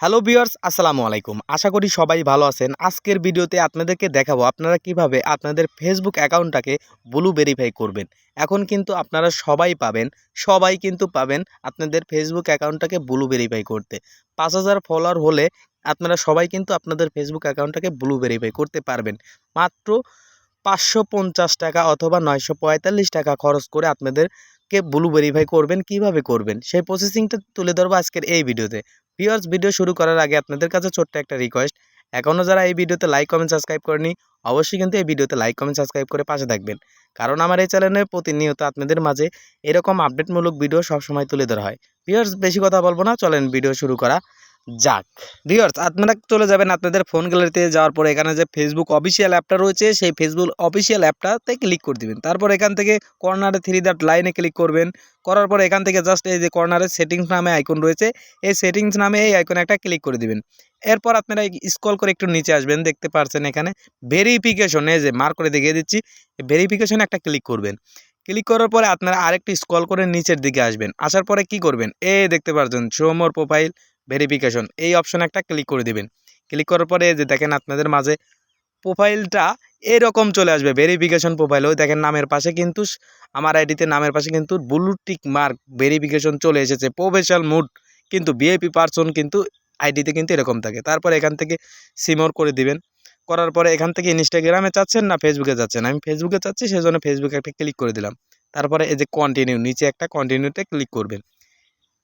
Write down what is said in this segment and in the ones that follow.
Hello viewers আসসালামু আলাইকুম। আশা করি সবাই ভালো আছেন। আজকের ভিডিওতে আপনাদেরকে দেখাবো আপনারা কীভাবে আপনাদের ফেসবুক অ্যাকাউন্টটাকে ব্লু ভেরিফাই করবেন। এখন কিন্তু আপনারা সবাই পাবেন, সবাই কিন্তু পাবেন আপনাদের ফেসবুক অ্যাকাউন্টটাকে ব্লু ভেরিফাই করতে। পাঁচ হাজার ফলোয়ার হলে আপনারা সবাই কিন্তু আপনাদের ফেসবুক অ্যাকাউন্টটাকে ব্লু ভেরিফাই করতে পারবেন। মাত্র পাঁচশো পঞ্চাশ টাকা অথবা নয়শো পঁয়তাল্লিশ টাকা খরচ করে আপনাদেরকে ব্লু ভেরিফাই করবেন। কীভাবে করবেন? সেই প্রসেসিংটা তুলে ধরবো আজকের এই ভিডিওতে। ভিউয়ার্স ভিডিও শুরু করার আগে আপনাদের কাছে ছোট্ট একটা রিকোয়েস্ট এখনও যারা এই ভিডিওতে লাইক কমেন্ট সাবস্ক্রাইব করেনি অবশ্যই কিন্তু এই ভিডিওতে লাইক কমেন্ট সাবস্ক্রাইব করে পাশে থাকবেন। কারণ আমার এই চ্যানেলে প্রতিনিয়ত আপনাদের মাঝে এরকম আপডেটমূলক ভিডিও সবসময় তুলে ধরা হয়। পিওর্স বেশি কথা বলব না, চলেন ভিডিও শুরু করা। যাক। ভিউয়ার্স আপনারা চলে যাবেন আপনাদের ফোন গ্যালারিতে যাওয়ার পরে এখানে যে ফেসবুক অফিসিয়াল অ্যাপটা রয়েছে, সেই ফেসবুক অফিসিয়াল অ্যাপটাতে ক্লিক করে দিবেন। তারপর এখান থেকে কর্নারে থ্রি দ্যাট লাইনে ক্লিক করবেন। করার পরে এখান থেকে জাস্ট এই যে কর্নারে সেটিংস নামে আইকন রয়েছে, এই সেটিংস নামে এই আইকনে একটা ক্লিক করে দিবেন। এরপর আপনারা স্ক্রল করে একটু নিচে আসবেন, দেখতে পারছেন এখানে ভেরিফিকেশন এই যে মার্ক করে দেখিয়ে দিচ্ছি ভেরিফিকেশনে একটা ক্লিক করবেন। ক্লিক করার পরে আপনারা আরেকটু স্ক্রল করে নিচের দিকে আসবেন। আসার পরে কি করবেন? এ দেখতে পাচ্ছেন শো মোর প্রোফাইল ভেরিফিকেশন এই অপশনে একটা ক্লিক করে দিবেন। ক্লিক করার পরে যে দেখেন আপনাদের মাঝে প্রোফাইলটা এরকম চলে আসবে ভেরিফিকেশন প্রোফাইল ওই দেখেন নামের পাশে কিন্তু আমার আইডিতে নামের পাশে কিন্তু ব্লু টিক মার্ক ভেরিফিকেশন চলে এসেছে প্রফেশনাল মুড কিন্তু ভিআইপি পার্সন কিন্তু আইডিতে কিন্তু এরকম থাকে। তারপর এখান থেকে সিমোর করে দিবেন, করার পরে এখান থেকে ইনস্টাগ্রামে চাচ্ছেন না ফেসবুকে যাচ্ছেন আমি ফেসবুকে চাচ্ছি সেই জন্য ফেসবুকে একটা ক্লিক করে দিলাম। তারপরে এই যে কন্টিনিউ নিচে একটা কন্টিনিউতে ক্লিক করবেন।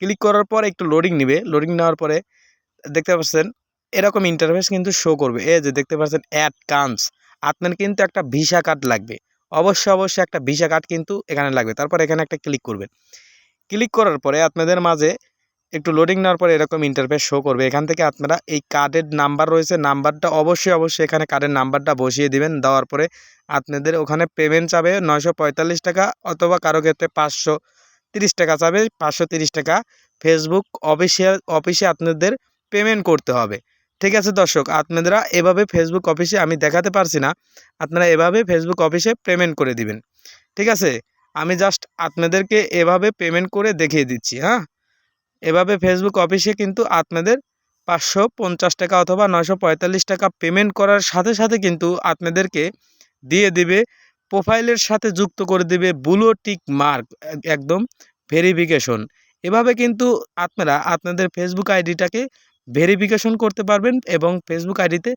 ক্লিক করার পর একটু লোডিং নেবে। লোডিং নেওয়ার পরে দেখতে পাচ্ছেন, এরকম ইন্টারফেস কিন্তু শো করবে। এই যে দেখতে পাচ্ছেন অ্যাড কান্স আপনার কিন্তু একটা ভিসা কার্ড লাগবে। অবশ্যই অবশ্যই একটা ভিসা কার্ড কিন্তু এখানে লাগবে। তারপর এখানে একটা ক্লিক করবেন। ক্লিক করার পরে আপনাদের মাঝে একটু লোডিং নেওয়ার পরে এরকম ইন্টারফেস শো করবে। এখান থেকে আপনারা এই কার্ডের নাম্বার রয়েছে নাম্বারটা অবশ্যই অবশ্যই এখানে কার্ডের নাম্বারটা বসিয়ে দিবেন। দেওয়ার পরে আপনাদের ওখানে পেমেন্ট চাবে নয়শো পঁয়তাল্লিশ টাকা অথবা কারও ক্ষেত্রে পাঁচশো তিরিশ টাকা চাবে, পাঁচশো তিরিশ টাকা। ফেসবুক অফিসিয়াল অফিসে আপনাদের পেমেন্ট করতে হবে। ঠিক আছে দর্শক, আপনারা এভাবে ফেসবুক অফিসে আমি দেখাতে পারছি না। আপনারা এভাবে ফেসবুক অফিসে পেমেন্ট করে দিবেন। ঠিক আছে? আমি জাস্ট আপনাদেরকে এভাবে পেমেন্ট করে দেখিয়ে দিচ্ছি হ্যাঁ? এভাবে ফেসবুক অফিসে কিন্তু আপনাদের পাঁচশো পঞ্চাশ টাকা অথবা নয়শো পঁয়তাল্লিশ টাকা পেমেন্ট করার সাথে সাথে কিন্তু আপনাদেরকে দিয়ে দিবে প্রোফাইলের সাথে যুক্ত করে দেবে ব্লু টিক মার্ক, একদম ভেরিফিকেশন। এভাবে কিন্তু আপনারা আপনাদের ফেসবুক আইডিটাকে ভেরিফিকেশন করতে পারবেন এবং ফেসবুক আইডিতে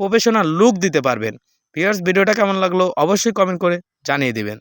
প্রফেশনাল লুক দিতে পারবেন। ভিউয়ার্স, ভিডিওটা কেমন লাগল অবশ্যই কমেন্ট করে জানিয়ে দিবেন।